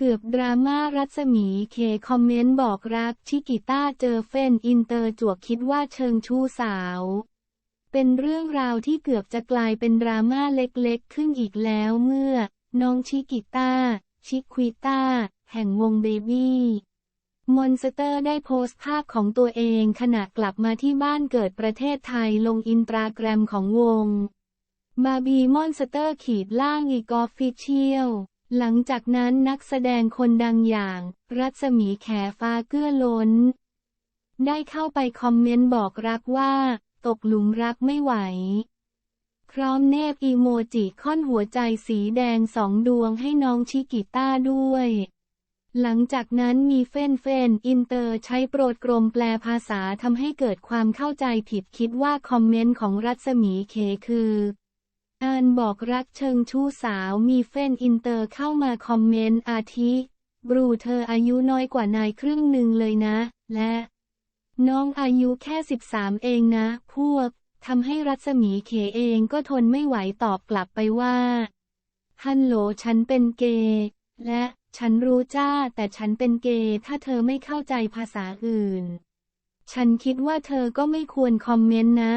เกือบดราม่ารัศมีเคคอมเมนต์บอกรักชิกิต้าเจอเฟนอินเตอร์จวกคิดว่าเชิงชู้สาว เป็นเรื่องราวที่เกือบจะกลายเป็นดราม่าเล็กๆ ขึ้นอีกแล้วเมื่อ น้องชิกิต้า ชิควิต้า แห่งวงเบบี้มอนสเตอร์ได้โพสต์ภาพของตัวเองขณะกลับมาที่บ้านเกิดประเทศไทยลงอินตราแกรมของวงบาบีมอนสเตอร์ขีดล่างอีกอฟฟิเชียล หลังจากนั้นนักแสดงคนดังอย่าง รัศมีแขฟ้าเกื้อล้น ได้เข้าไปคอมเมนต์บอกรักว่า ตกหลุมรักไม่ไหว พร้อมเนบอีโมจิค่อนหัวใจสีแดงสองดวงให้น้องชิกิต้าด้วย หลังจากนั้นมีเฟนเฟนอินเตอร์ใช้โปรดกรมแปลภาษาทำให้เกิดความเข้าใจผิดคิดว่าคอมเมนต์ของรัศมีเคคือ อ่านบอกรักเชิงชู้สาวมีเฟนอินเตอร์เข้ามาคอมเมนต์อาทิ บรูเธออายุน้อยกว่านายครึ่งหนึ่งเลยนะ และ น้องอายุแค่ 13 เองนะ พวกทำให้รัศมีเขเองก็ทนไม่ไหวตอบกลับไปว่า ฮัลโหลฉันเป็นเกย์และฉันรู้จ้าแต่ฉันเป็นเกย์ถ้าเธอไม่เข้าใจภาษาอื่น ฉันคิดว่าเธอก็ไม่ควรคอมเมนต์นะ